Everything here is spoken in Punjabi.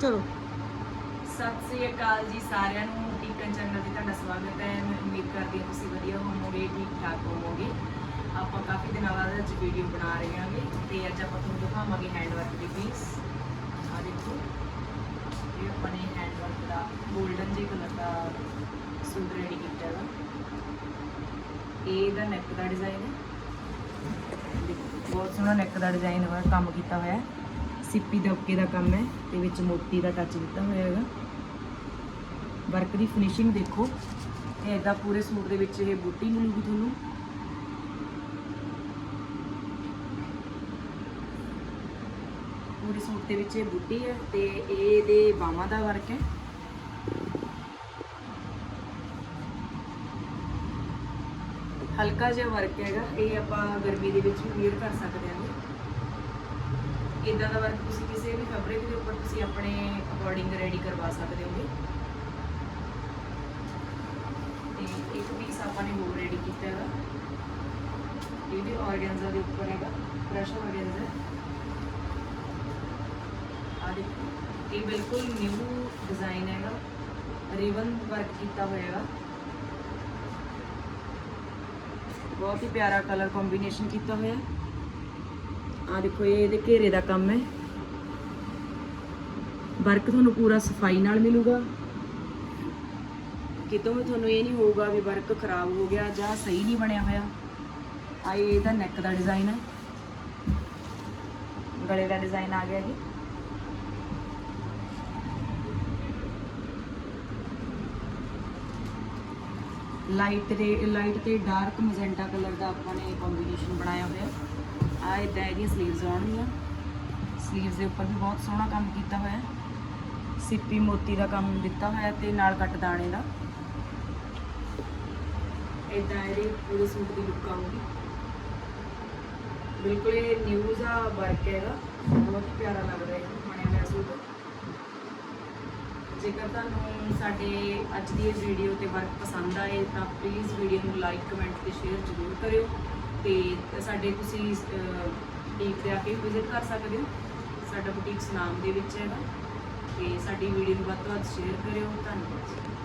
ਚਲੋ। ਸਤਿ ਸ੍ਰੀ ਅਕਾਲ ਜੀ ਸਾਰਿਆਂ ਨੂੰ। ਟੀਕਨ ਚੈਨਲ ਤੇ ਤੁਹਾਡਾ ਸਵਾਗਤ ਹੈ। ਮੈਂ ਉਮੀਦ ਕਰਦੀ ਹਾਂ ਤੁਸੀਂ ਵਧੀਆ ਹੋਵੋਗੇ ਠੀਕ ਠਾਕ ਹੋਵੋਗੇ। ਆਪਾਂ ਕਾਫੀ ਦਿਨਾਂ ਬਾਅਦ ਅੱਜ ਵੀਡੀਓ ਬਣਾ ਰਹੇ ਹਾਂਗੇ ਤੇ ਅੱਜ ਆਪਾਂ ਤੁਹਾਨੂੰ ਦਿਖਾਵਾਂਗੇ ਹੈਂਡ ਵਰਕ ਦੀ ਪੀਸ ਆ ਦੇਖੋ ਇਹ ਆਪਾਂ ਨੇ ਹੈਂਡ ਵਰਕ ਦਾ 골ਡਨ ਜੇ ਕਲਰ ਦਾ ਸੂਟ ਰੈਡੀ ਕੀਤਾ ਹੈ ਇਹ ਦਾ ਨੈਕ ਦਾ ਡਿਜ਼ਾਈਨ ਹੈ। ਦੇਖੋ, ਬਹੁਤ ਸੋਹਣਾ ਨੈਕ ਦਾ ਡਿਜ਼ਾਈਨ ਹੋਇਆ ਕੰਮ ਕੀਤਾ ਹੋਇਆ ਹੈ। ਸਿੱਪੀ ਦਬਕੇ ਦਾ ਕੰਮ ਹੈ, ਤੇ ਵਿੱਚ ਮੋਤੀ ਦਾ ਟੱਚ ਦਿੱਤਾ ਹੋਇਆ ਹੈਗਾ। ਵਰਕ ਦੀ ਫਿਨਿਸ਼ਿੰਗ ਦੇਖੋ। ਇਹ ਇਦਾਂ ਪੂਰੇ ਸੂਟ ਦੇ ਵਿੱਚ ਇਹ ਬੂਟੀ ਮਿਲੂਗੀ ਤੁਹਾਨੂੰ। ਪੂਰੇ ਸੂਟ ਦੇ ਵਿੱਚ ਇਹ ਬੂਟੀ ਹੈ ਤੇ ਇਹ ਇਹਦੇ ਬਾਹਾਂ ਦਾ ਵਰਕ ਹੈ। ਹਲਕਾ ਜਿਹਾ ਵਰਕ ਹੈਗਾ। ਇਹ ਆਪਾਂ ਗਰਮੀ ਦੇ ਵਿੱਚ ਵੀ ਵੇਅਰ ਕਰ ਸਕਦੇ ਹਾਂ। ਇਦਾਂ ਦਾ ਵਰਕ ਤੁਸੀਂ ਕਿਸੇ ਵੀ ਫੈਬਰਿਕ ਦੇ ਉੱਪਰ ਤੁਸੀਂ ਆਪਣੇ ਅਕੋਰਡਿੰਗ ਰੈਡੀ ਕਰਵਾ ਸਕਦੇ ਹੋਗੇ ਤੇ ਇੱਕ ਪੀਸ ਆਪਾਂ ਨੇ ਹੋਰ ਰੈਡੀ ਕੀਤਾ ਹੈਗਾ। ਇਹ ਵੀ ਆਰਗੈਂਜ਼ਾ ਦੇ ਉੱਪਰ ਹੈਗਾ ਕ੍ਰਸ਼ ਆਰਗੈਂਜ਼ਾ ਆ ਦੇਖੋ, ਇਹ ਬਿਲਕੁਲ ਨਿਊ ਡਿਜ਼ਾਈਨ ਹੈਗਾ। ਰਿਬਨ ਵਰਕ ਕੀਤਾ ਹੋਇਆ ਹੈਗਾ। ਬਹੁਤ ਹੀ ਪਿਆਰਾ ਕਲਰ ਕੰਬੀਨੇਸ਼ਨ ਕੀਤਾ ਹੋਇਆ। ਹੈ ਆ ਦੇਖੋ, ਇਹ ਇਹਦੇ ਘੇਰੇ ਦਾ ਕੰਮ ਹੈ। ਵਰਕ ਤੁਹਾਨੂੰ ਪੂਰਾ ਸਫ਼ਾਈ ਨਾਲ ਮਿਲੂਗਾ। ਕਿਤੋਂ ਵੀ ਤੁਹਾਨੂੰ ਇਹ ਨਹੀਂ ਹੋਊਗਾ ਵੀ ਵਰਕ ਖਰਾਬ ਹੋ ਗਿਆ ਜਾਂ ਸਹੀ ਨਹੀਂ ਬਣਿਆ ਹੋਇਆ। ਆ ਇਹ ਇਹਦਾ ਨੈਕ ਦਾ ਡਿਜ਼ਾਈਨ ਹੈ। ਗਲੇ ਦਾ ਡਿਜ਼ਾਈਨ ਆ ਗਿਆ ਜੀ। ਲਾਈਟ ਤੇ ਲਾਈਟ ਤੇ ਡਾਰਕ ਮੈਜੈਂਟਾ ਕਲਰ ਦਾ ਆਪਾਂ ਨੇ ਕੰਬੀਨੇਸ਼ਨ ਬਣਾਇਆ ਹੋਇਆ ਆ ਇਦਾਂ ਇਹਦੀਆਂ ਸਲੀਵਸ ਆਉਣਗੀਆਂ। ਸਲੀਵਸ ਦੇ ਉੱਪਰ ਵੀ ਬਹੁਤ ਸੋਹਣਾ ਕੰਮ ਕੀਤਾ ਹੋਇਆ ਹੈ। ਸਿੱਪੀ ਮੋਤੀ ਦਾ ਕੰਮ ਦਿੱਤਾ ਹੋਇਆ ਤੇ ਨਾਲ ਕੱਟ ਦਾਣੇ ਦਾ। ਇਦਾਂ ਇਹਦੇ ਪੂਰੇ ਸੂਟ ਦੀ ਲੁੱਕ ਆਊਗੀ। ਬਿਲਕੁਲ ਇਹ ਨਿਊ ਦਾ ਵਰਕ ਹੈਗਾ ਬਹੁਤ ਪਿਆਰਾ ਲੱਗ ਰਿਹਾ ਹੈ ਬਣਿਆ ਹੋਇਆ ਸੂਟ। ਜੇਕਰ ਤੁਹਾਨੂੰ ਸਾਡੇ ਅੱਜ ਦੀ ਇਹ ਵੀਡੀਓ ਤੇ ਵਰਕ ਪਸੰਦ ਆਏ ਤਾਂ ਪਲੀਜ਼ ਵੀਡੀਓ ਨੂੰ ਲਾਈਕ ਕਮੈਂਟ ਤੇ ਸ਼ੇਅਰ ਜ਼ਰੂਰ ਕਰਿਓ। ਤੇ ਸਾਡੇ ਤੁਸੀਂ ਬੁਟੀਕ ਤੇ ਆ ਕੇ ਵਿਜ਼ਿਟ ਕਰ ਸਕਦੇ ਹੋ। ਸਾਡਾ ਬੁਟੀਕ ਸੁਨਾਮ ਦੇ ਵਿੱਚ ਹੈਗਾ। ਤੇ ਸਾਡੀ ਵੀਡੀਓ ਨੂੰ ਵੱਧ ਤੋਂ ਵੱਧ ਸ਼ੇਅਰ ਕਰਿਓ। ਧੰਨਵਾਦ।